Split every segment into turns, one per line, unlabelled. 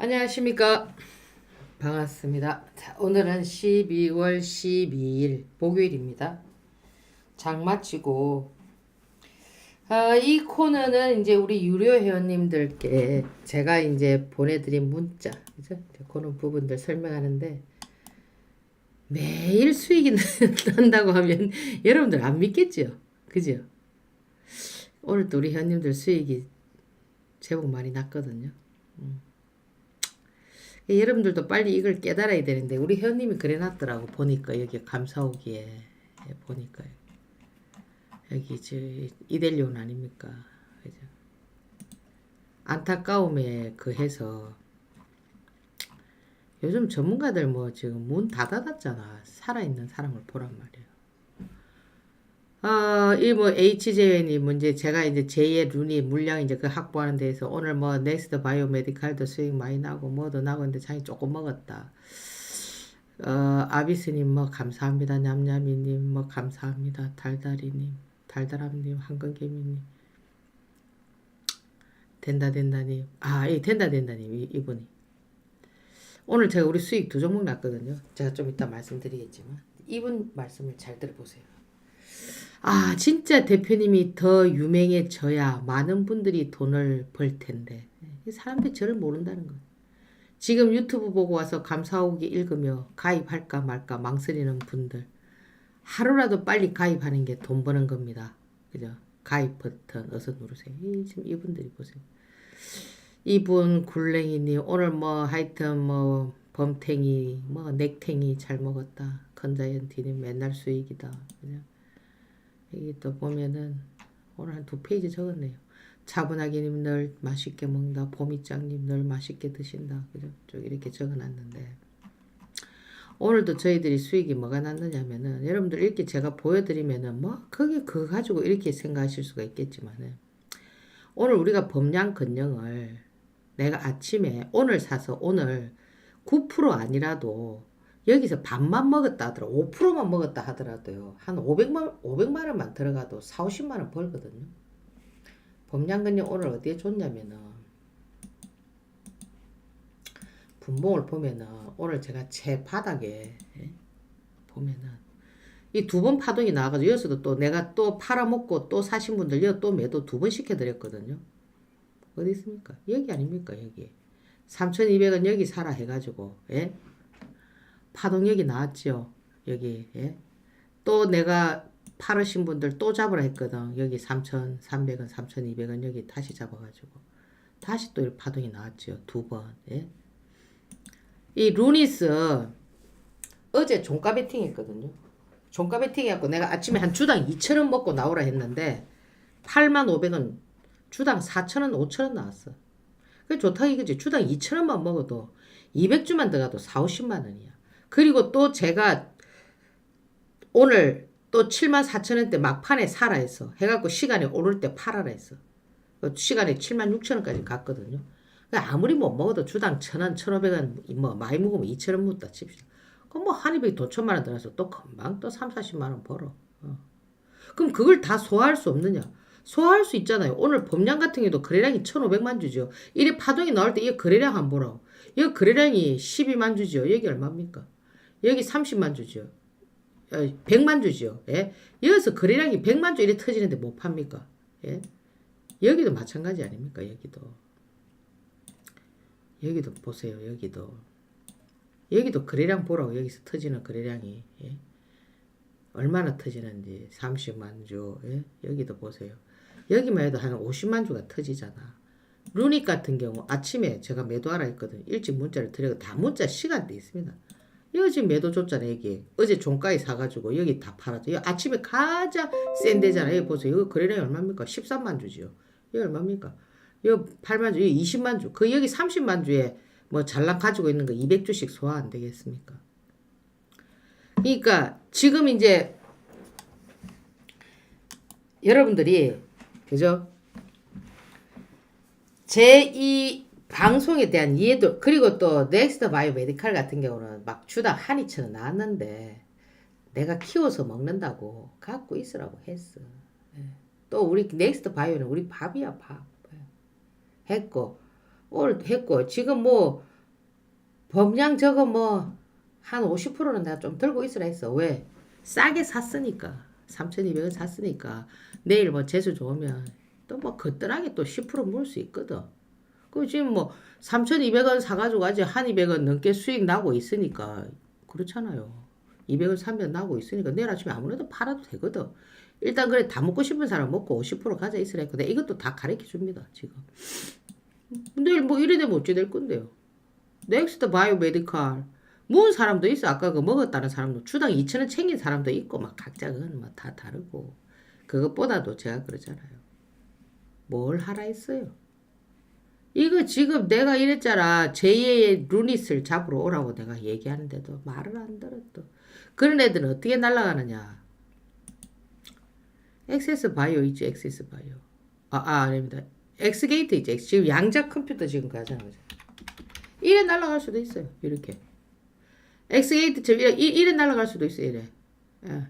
안녕하십니까. 반갑습니다. 자, 오늘은 12월 12일 목요일입니다. 장 마치고 아, 이 코너는 이제 우리 유료 회원님들께 제가 이제 보내드린 문자 그죠? 그런 부분들 설명하는데 매일 수익이 난다고 하면 여러분들 안 믿겠죠? 그죠? 오늘도 우리 회원님들 수익이 제법 많이 났거든요. 예, 여러분들도 빨리 이걸 깨달아야 되는데 우리 회원님이 그래놨더라고 보니까 여기 감사오기에 예, 보니까요. 여기 저 이델리온 아닙니까? 그죠? 안타까움에 그 해서 요즘 전문가들 뭐 지금 문 다 닫았잖아. 살아있는 사람을 보란 말이에 요. 아, 이뭐 HJN이 문제 제가 이제 제2의 룬이 물량 이제 그 확보하는 데에서 오늘 뭐 넥스트 바이오 메디칼도 수익 많이 나고 뭐도 나고 근데 자기 조금 먹었다. 어, 아비스님 뭐 감사합니다. 냠냠이님 뭐 감사합니다. 달달이님, 달달함님, 한건개미님. 된다 된다님. 아, 이 된다 된다님 이, 이분이. 오늘 제가 우리 수익 두 종목 났거든요. 제가 좀 이따 말씀드리겠지만 이분 말씀을 잘 들어보세요. 아, 진짜 대표님이 더 유명해져야 많은 분들이 돈을 벌 텐데. 사람들이 저를 모른다는 거예요. 지금 유튜브 보고 와서 감사오기 읽으며 가입할까 말까 망설이는 분들. 하루라도 빨리 가입하는 게 돈 버는 겁니다. 그죠? 가입 버튼 어서 누르세요. 이, 지금 이분들이 보세요. 이분 굴랭이님 오늘 뭐 하여튼 뭐 범탱이 뭐 넥탱이 잘 먹었다. 건자연티님 맨날 수익이다. 그죠? 여기 또 보면은 오늘 한 두 페이지 적었네요. 차분하게님 늘 맛있게 먹는다. 보미짱님 늘 맛있게 드신다. 그죠? 쭉 이렇게 적어놨는데 오늘도 저희들이 수익이 뭐가 났느냐면은 여러분들 이렇게 제가 보여드리면은 뭐 그게 그거 가지고 이렇게 생각하실 수가 있겠지만은 오늘 우리가 범량 근영을 내가 아침에 오늘 사서 오늘 9% 아니라도 여기서 반만 먹었다 하더라도 5%만 먹었다 하더라도요. 한 500만 500만 원만 들어가도 4, 50만 원 벌거든요. 범량근이 오늘 어디에 줬냐면은 분봉을 보면은 오늘 제가 제 바닥에 예? 보면은 이 두 번 파동이 나와가지고 여기서도 또 내가 또 팔아먹고 또 사신 분들 여기 또 매도 두 번 시켜드렸거든요. 어디 있습니까? 여기 아닙니까 여기 3,200원 여기 사라 해가지고 예? 파동 여기 나왔죠. 여기 예? 또 내가 팔으신 분들 또 잡으라 했거든. 여기 3,300원, 3,200원 여기 다시 잡아가지고 다시 또 파동이 나왔죠. 두 번. 예? 이 루니스 어제 종가 베팅 했거든요. 종가 베팅 해갖고 내가 아침에 한 주당 2,000원 먹고 나오라 했는데 85,500원 주당 4,000원, 5,000원 나왔어. 그게 좋다 이거지. 주당 2,000원만 먹어도 200주만 들어가도 4, 50만 원이야. 그리고 또 제가 오늘 또 7만 4천 원대 막판에 사라 했어. 해갖고 시간이 오를 때 팔아라 했어. 그 시간에 7만 6천 원까지 갔거든요. 그러니까 아무리 못 먹어도 주당 천 원, 천오백 원, 뭐 많이 먹으면 2천 원 묻다 칩시다. 그럼 뭐 한 입에 돈 천만 원 들어서 또 금방 또 3, 40만 원 벌어. 어. 그럼 그걸 다 소화할 수 없느냐? 소화할 수 있잖아요. 오늘 범량 같은 경우도 거래량이 1,500만 주죠. 이래 파동이 나올 때 이 거래량 한번 보라고. 이 거래량이 12만 주죠. 여기 얼마입니까? 여기 30만 주죠. 100만 주죠. 예? 여기서 거래량이 100만 주 이래 터지는데 못 팝니까? 예? 여기도 마찬가지 아닙니까? 여기도. 여기도 보세요. 여기도. 여기도 거래량 보라고. 여기서 터지는 거래량이. 예? 얼마나 터지는지 30만 주. 예? 여기도 보세요. 여기만 해도 한 50만 주가 터지잖아. 루닉 같은 경우 아침에 제가 매도하라 했거든. 일찍 문자를 드려고 다 문자 시간대 있습니다. 여기 지금 매도 줬잖아 여기. 어제 종가에 사가지고 여기 다 팔았죠. 여기 아침에 가장 센 데잖아. 여기 보세요. 여기 거래량이 얼마입니까? 13만 주지요. 여기 얼마입니까? 여기 8만 주 여기 20만 주 그 여기 30만 주에 뭐 잘라 가지고 있는 거 200주씩 소화 안 되겠습니까? 그러니까 지금 이제 여러분들이 그죠? 제2 방송에 대한 이해도 그리고 또 넥스트 바이오 메디칼 같은 경우는 막 주당 한 2천원 나왔는데 내가 키워서 먹는다고 갖고 있으라고 했어. 예. 또 우리 넥스트 바이오는 우리 밥이야 밥. 예. 했고 오늘 했고 지금 뭐 범량 저거 뭐 한 50%는 내가 좀 들고 있으라 했어. 왜? 싸게 샀으니까. 3,200원 샀으니까 내일 뭐 재수 좋으면 또 뭐 거뜬하게 또 10% 모을 수 있거든. 그 지금 뭐 3,200원 사가지고 아직 한 200원 넘게 수익 나고 있으니까 그렇잖아요. 200원 사면 나고 있으니까 내일 아침에 아무래도 팔아도 되거든. 일단 그래 다 먹고 싶은 사람 먹고 50% 가져 있으라 했거든. 이것도 다 가르쳐 줍니다 지금. 내일 뭐 이래 되면 어찌 될 건데요. 넥스트 바이오 메디칼 모은 사람도 있어. 아까 그 먹었다는 사람도 주당 2천 원 챙긴 사람도 있고 막 각자 그건 뭐 다 다르고 그것보다도 제가 그러잖아요. 뭘 하라 했어요. 이거 지금 내가 이랬잖아. 제2의 루닛을 잡으러 오라고 내가 얘기하는데도 말을 안 들어 또. 그런 애들은 어떻게 날아가느냐. 엑세스 바이오 있죠. 엑세스 바이오. 아, 아 아닙니다. 엑스게이트 있죠. 지금 양자 컴퓨터 지금 가잖아. 이래 날아갈 수도 있어요. 이렇게. 엑스게이트처럼 이래, 이- 이래 날아갈 수도 있어요. 이래. 예.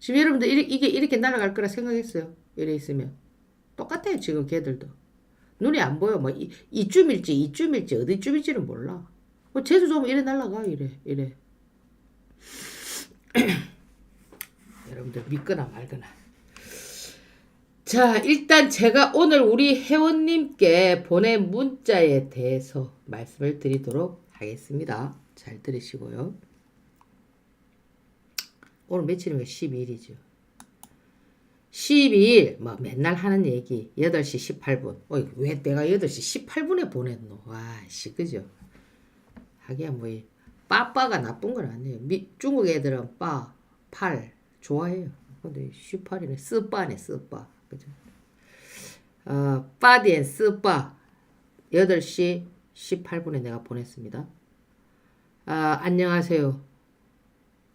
지금 여러분들 이게 이렇게 날아갈 거라 생각했어요. 이래 있으면. 똑같아요. 지금 걔들도. 눈이 안 보여. 뭐 이, 이쯤일지 이쯤일지 어디쯤일지는 몰라. 뭐 재수 좀 이래 날아가 이래 이래. 여러분들 믿거나 말거나. 자, 일단 제가 오늘 우리 회원님께 보낸 문자에 대해서 말씀을 드리도록 하겠습니다. 잘 들으시고요. 오늘 며칠이면 12일이죠. 12일, 뭐 맨날 하는 얘기, 8시 18분. 어이, 왜 내가 8시 18분에 보냈노? 와, 씨, 그죠? 하기야 뭐, 이 빠빠가 나쁜 건 아니에요. 미, 중국 애들은 빠, 팔, 좋아해요. 근데 18이네, 쓰빠네, 쓰빠. 그죠? 어, 빠디엔 쓰빠. 8시 18분에 내가 보냈습니다. 아, 안녕하세요.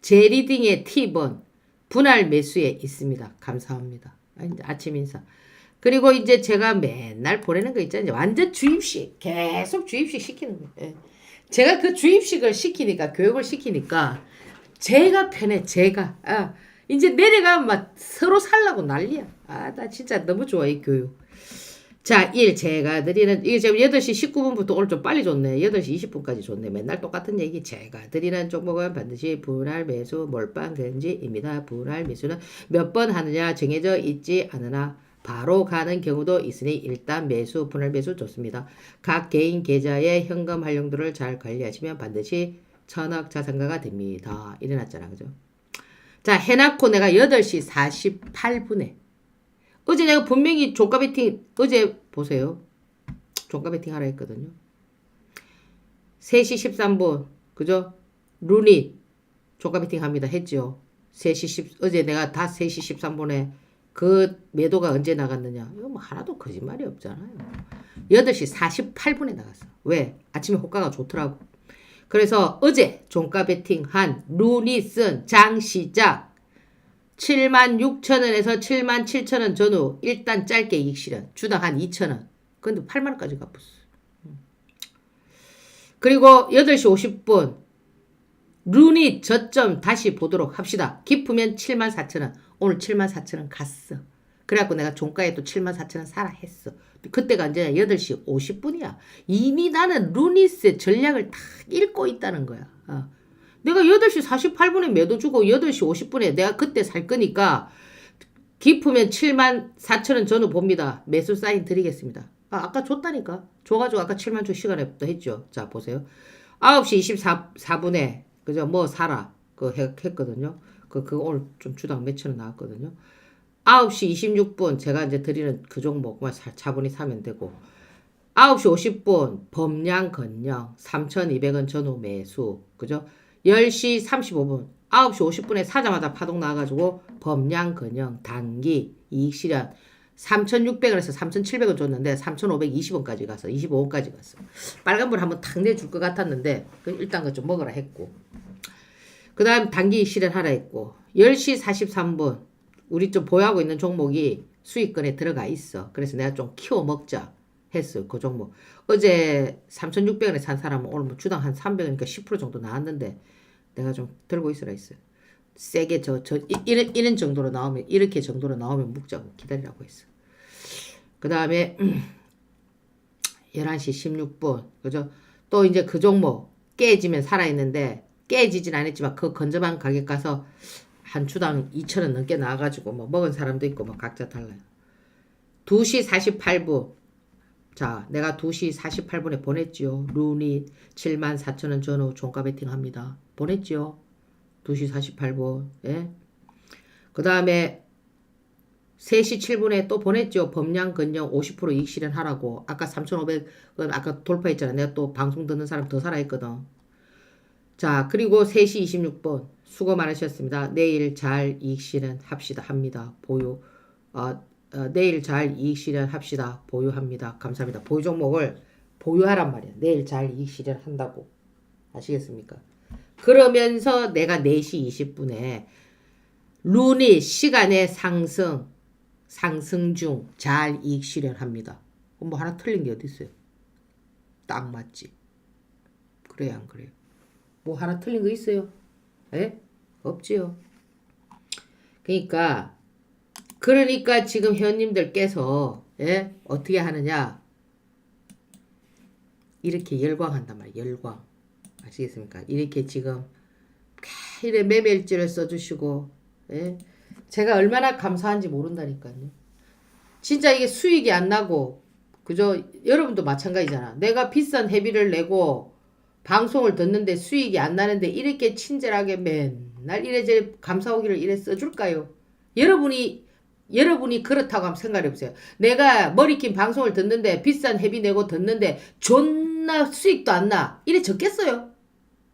제 리딩의 팁은 분할 매수에 있습니다. 감사합니다. 아, 아침 인사. 그리고 이제 제가 맨날 보내는 거 있잖아요. 완전 주입식. 계속 주입식 시키는 거예요. 예. 제가 그 주입식을 시키니까, 교육을 시키니까, 제가 편해, 제가. 아, 이제 내려가면 막 서로 살라고 난리야. 아, 나 진짜 너무 좋아, 이 교육. 자, 1. 제가 드리는, 이게 지금 8시 19분부터 오늘 좀 빨리 줬네. 8시 20분까지 줬네. 맨날 똑같은 얘기. 제가 드리는 종목은 반드시 분할 매수 몰빵 금지입니다. 분할 매수는 몇 번 하느냐 정해져 있지 않으나 바로 가는 경우도 있으니 일단 매수, 분할 매수 좋습니다. 각 개인 계좌의 현금 활용도를 잘 관리하시면 반드시 천억 자산가가 됩니다. 이래놨잖아. 그죠? 자, 해놓고 내가 8시 48분에 어제 내가 분명히 종가 베팅 어제 보세요. 종가 베팅 하라 했거든요. 3시 13분 그죠? 루닛 종가 베팅 합니다. 했죠. 3시 10 어제 내가 다 3시 13분에 그 매도가 언제 나갔느냐? 이거 뭐 하나도 거짓말이 없잖아요. 8시 48분에 나갔어. 왜? 아침에 호가가 좋더라고. 그래서 어제 종가 베팅한 루닛은 장 시작 7만 6천 원에서 7만 7천 원 전후 일단 짧게 이익 실현 주당 한 2천 원. 근데 8만 원까지 갚았어. 그리고 8시 50분 루닛 저점 다시 보도록 합시다. 깊으면 7만 4천 원. 오늘 7만 4천 원 갔어. 그래갖고 내가 종가에 또 7만 4천 원 사라 했어. 그때가 언제냐? 8시 50분이야. 이미 나는 루닛의 전략을 다 읽고 있다는 거야. 어. 내가 8시 48분에 매도 주고 8시 50분에 내가 그때 살 거니까 깊으면 7만 4천 원 전후 봅니다. 매수 사인 드리겠습니다. 아, 아까 줬다니까. 줘가지고 아까 7만 주 시간에 또 했죠. 자, 보세요. 9시 24분에, 그죠? 뭐 사라. 그 했, 했거든요. 그, 그 오늘 좀 주당 몇천 원 나왔거든요. 9시 26분 제가 이제 드리는 그 종목만 사- 차분히 사면 되고 9시 50분 범량 건영 3,200원 전후 매수 그죠? 10시 35분 9시 50분에 사자마자 파동 나와가지고 범량 건영 단기 이익 실현 3,600원에서 3,700원 줬는데 3,520원까지 가서 25원까지 갔어. 빨간불 한번 탁 내줄 것 같았는데 그 일단 그 좀 먹으라 했고 그 다음 단기 실현하라 했고 10시 43분 우리 좀 보유하고 있는 종목이 수익권에 들어가 있어. 그래서 내가 좀 키워 먹자 했어. 그 종목. 어제 3,600원에 산 사람은 오늘 뭐 주당 한 300원이니까 10% 정도 나왔는데 내가 좀 들고 있으라 했어요. 세게 저, 저, 이- 이런, 이런 정도로 나오면, 이렇게 정도로 나오면 묵자고 기다리라고 했어. 그 다음에, 11시 16분, 그죠? 또 이제 그 종목, 깨지면 살아있는데 깨지진 않았지만 그 건조한 가격 가서 한 주당 2천원 넘게 나와가지고 뭐 먹은 사람도 있고 뭐 각자 달라요. 2시 48분 자 내가 2시 48분에 보냈지요. 루닛 7만 4천원 전후 종가 베팅 합니다. 보냈지요. 2시 48분 예. 그 다음에 3시 7분에 또 보냈죠. 범량 근영 50% 이익 실현하라고. 아까 3,500은 아까 돌파했잖아. 내가 또 방송 듣는 사람 더 살아있거든. 자, 그리고 3시 26분. 수고 많으셨습니다. 내일 잘 이익 실현 합시다. 합니다. 보유. 어, 어, 내일 잘 이익 실현 합시다. 보유합니다. 감사합니다. 보유 종목을 보유하란 말이야. 내일 잘 이익 실현 한다고. 아시겠습니까? 그러면서 내가 4시 20분에 룬이 시간의 상승, 상승 중 잘 이익 실현합니다. 뭐 하나 틀린 게 어디 있어요? 딱 맞지. 그래요, 안 그래요? 뭐 하나 틀린 거 있어요? 예? 없지요. 그러니까 그러니까 지금 회원님들께서 예? 어떻게 하느냐? 이렇게 열광한단 말이에요. 열광. 아시겠습니까? 이렇게 지금 이래 매매일지를 써주시고 예? 제가 얼마나 감사한지 모른다니까요. 진짜 이게 수익이 안 나고 그죠? 여러분도 마찬가지잖아. 내가 비싼 회비를 내고 방송을 듣는데 수익이 안 나는데 이렇게 친절하게 맨날 이래저래 감사오기를 이래 써줄까요? 여러분이 여러분이 그렇다고 한번 생각해 보세요. 내가 머리킨 방송을 듣는데 비싼 회비 내고 듣는데 존나 수익도 안 나. 이래 적겠어요?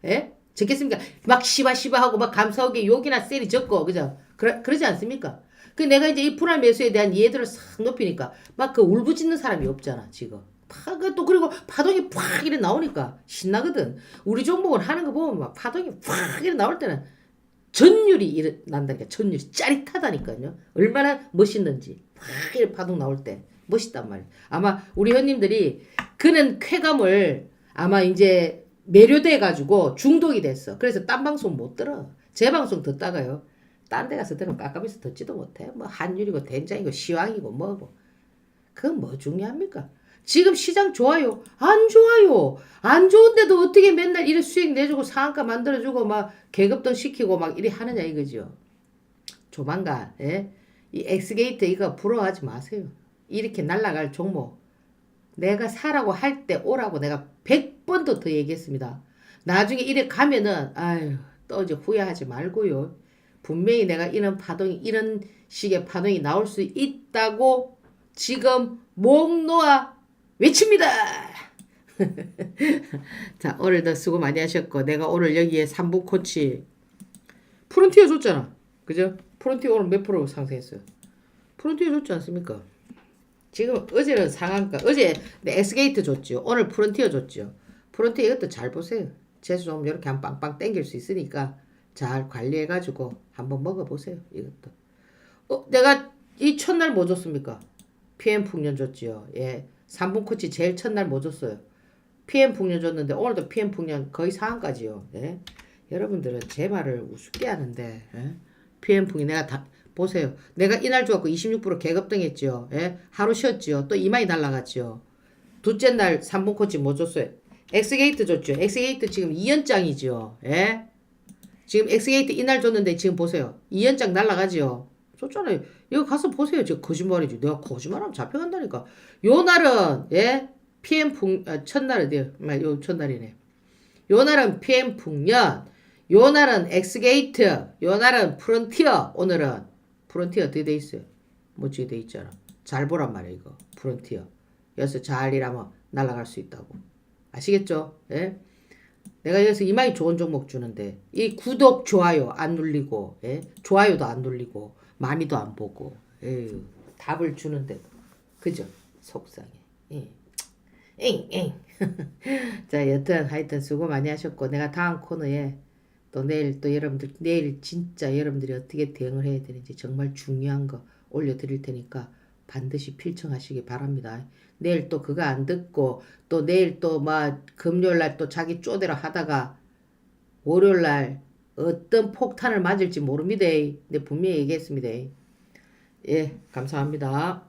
예? 적겠습니까? 막 시바시바 하고 막 감사하게 욕이나 셀이 적고 그죠? 그러, 그러지 않습니까? 그 내가 이제 이 분할 매수에 대한 이해도를 싹 높이니까 막 그 울부짖는 사람이 없잖아 지금. 파또 그리고 파동이 팍 이래 나오니까 신나거든. 우리 종목은 하는 거 보면 막 파동이 팍 이래 나올 때는 전율이 이래 난다니까 전율이 짜릿하다니까요. 얼마나 멋있는지 팍 이래 파동 나올 때 멋있단 말이야. 아마 우리 회원님들이 그는 쾌감을 아마 이제 매료돼 가지고 중독이 됐어. 그래서 딴 방송 못 들어. 제 방송 듣다가요. 딴 데 가서 들으면 깜깜해서 듣지도 못해. 뭐 한율이고 된장이고 시황이고 뭐고. 그건 뭐 중요합니까? 지금 시장 좋아요? 안 좋아요. 안 좋은데도 어떻게 맨날 이래 수익 내주고 상한가 만들어주고 막 계급등 시키고 막 이래 하느냐 이거죠. 조만간 예? 이 엑스게이트 이거 부러워하지 마세요. 이렇게 날라갈 종목 내가 사라고 할 때 오라고 내가 100번도 더 얘기했습니다. 나중에 이래 가면은 아유 또 이제 후회하지 말고요. 분명히 내가 이런 파동이 이런 식의 파동이 나올 수 있다고 지금 목 놓아 외칩니다. 자 오늘도 수고 많이 하셨고 내가 오늘 여기에 3부 코치 프론티어 줬잖아. 그죠? 프론티어 오늘 몇 프로 상승했어요? 프론티어 줬지 않습니까? 지금 어제는 상한가 어제 네, 엑스게이트 줬죠. 오늘 프론티어 줬죠. 프론티어 이것도 잘 보세요. 재수 좀 이렇게 한 빵빵 땡길 수 있으니까 잘 관리해가지고 한번 먹어보세요. 이것도. 어, 내가 이 첫날 뭐 줬습니까? PM 풍년 줬지요. 예. 3분 코치 제일 첫날 뭐 줬어요? PM 풍년 줬는데 오늘도 PM 풍년 거의 상한까지요. 예. 여러분들은 제 말을 우습게 하는데 예? PM 풍이 내가 다 보세요. 내가 이날 좋았고 26% 계급등했죠. 예? 하루 쉬었죠. 또 이마이 날라갔죠. 둘째 날 3분 코치 뭐 줬어요? 엑스게이트 줬죠. 엑스게이트 지금 2연장이죠. 예? 지금 엑스게이트 이날 줬는데 지금 보세요. 2연장 날라가지요. 줬잖아요. 이거 가서 보세요. 저 거짓말이지. 내가 거짓말하면 잡혀간다니까. 요 날은 예 PM 풍 아, 첫날은 네, 요 첫날이네. 요 날은 PM 풍년. 요 날은 엑스게이트. 요 날은 프론티어. 오늘은 프론티어 어떻게 돼 있어요? 멋지게 돼 있잖아. 잘 보란 말이야 이거. 프론티어. 여기서 잘 일하면 날아갈 수 있다고. 아시겠죠? 예? 내가 여기서 이마이 좋은 종목 주는데 이 구독 좋아요 안 눌리고 예? 좋아요도 안 눌리고 많이도 안 보고 에휴, 답을 주는데도 그죠? 속상해. 예. 엥, 엥. 자, 여튼 하여튼 수고 많이 하셨고 내가 다음 코너에 또 내일 또 여러분들 내일 진짜 여러분들이 어떻게 대응을 해야 되는지 정말 중요한 거 올려드릴 테니까 반드시 필청하시기 바랍니다. 내일 또 그거 안 듣고 또 내일 또 막 금요일 날 또 자기 쪼대로 하다가 월요일 날 어떤 폭탄을 맞을지 모릅니다. 근데 분명히 얘기했습니다. 예, 감사합니다.